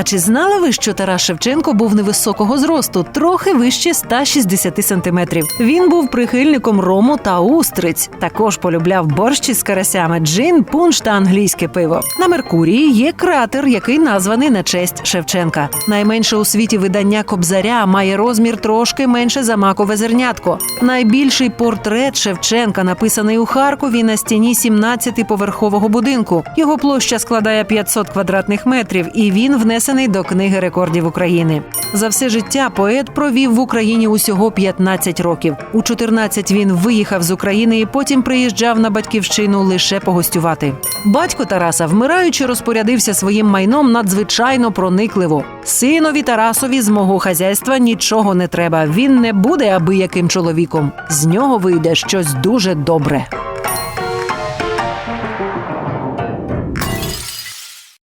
А чи знали ви, що Тарас Шевченко був невисокого зросту, трохи вище 160 сантиметрів? Він був прихильником рому та устриць. Також полюбляв борщ із карасями, джин, пунш та англійське пиво. На Меркурії є кратер, який названий на честь Шевченка. Найменше у світі видання Кобзаря має розмір трошки менше за макове зернятко. Найбільший портрет Шевченка написаний у Харкові на стіні 17-поверхового будинку. Його площа складає 500 квадратних метрів, і він внесений до книги рекордів України. За все життя поет провів в Україні усього 15 років. У 14 він виїхав з України і потім приїжджав на батьківщину лише погостювати. Батько Тараса, вмираючи, розпорядився своїм майном надзвичайно проникливо. Синові Тарасові з мого хазяйства нічого не треба. Він не буде аби яким чоловіком. З нього вийде щось дуже добре.